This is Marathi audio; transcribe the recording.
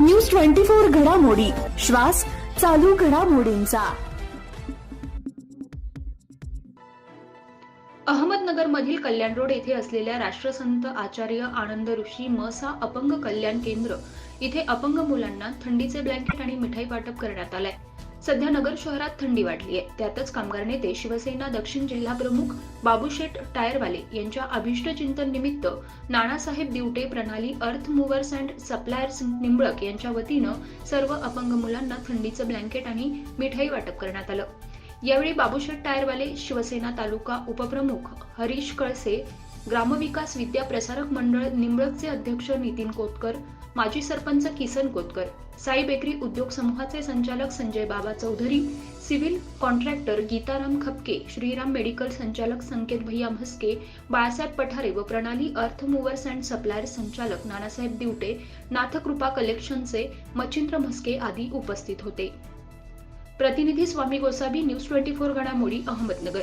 न्यूज ट्वेंटी फोर घडामोडी. श्वास चालू घडामोडींचा. अहमदनगरमधील कल्याण रोड येथे असलेल्या राष्ट्रसंत आचार्य आनंद ऋषी मसा अपंग कल्याण केंद्र. इथे अपंग मुलांना थंडीचे ब्लँकेट आणि मिठाई वाटप करण्यात आलंय. सध्या नगर शहरात थंडी वाढली आहे. त्यातच कामगार नेते शिवसेना दक्षिण जिल्हा प्रमुख बाबूशेठ टायरवाले यांच्या अभिष्ट चिंतन निमित्त नानासाहेब दिवटे प्रणाली अर्थ मुव्हर्स अँड सप्लायर्स निंबळक यांच्या वतीनं सर्व अपंग मुलांना थंडीचं ब्लँकेट आणि मिठाई वाटप करण्यात आलं. यावेळी बाबूशेठ टायरवाले शिवसेना तालुका उपप्रमुख हरीश कळसे ग्रामविकास विद्या प्रसारक मंडळ निंबळकचे अध्यक्ष नितीन कोतकर माजी सरपंच किसन कोतकर साई बेकरी उद्योग समूहाचे संचालक Sanjay Baba Chaudhari civil contractor Geetaram Khapke Shriram medical संचालक संकेत भैया म्हस्के बाळासाहेब पठारे व प्रणाली अर्थ मुव्हर्स अँड सप्लायर्स संचालक नानासाहेब दिवटे नाथकृपा कलेक्शनचे मच्छिंद्र म्हस्के आदी उपस्थित होते. प्रतिनिधी Swami Gosavi news twenty four घडामोडी अहमदनगर.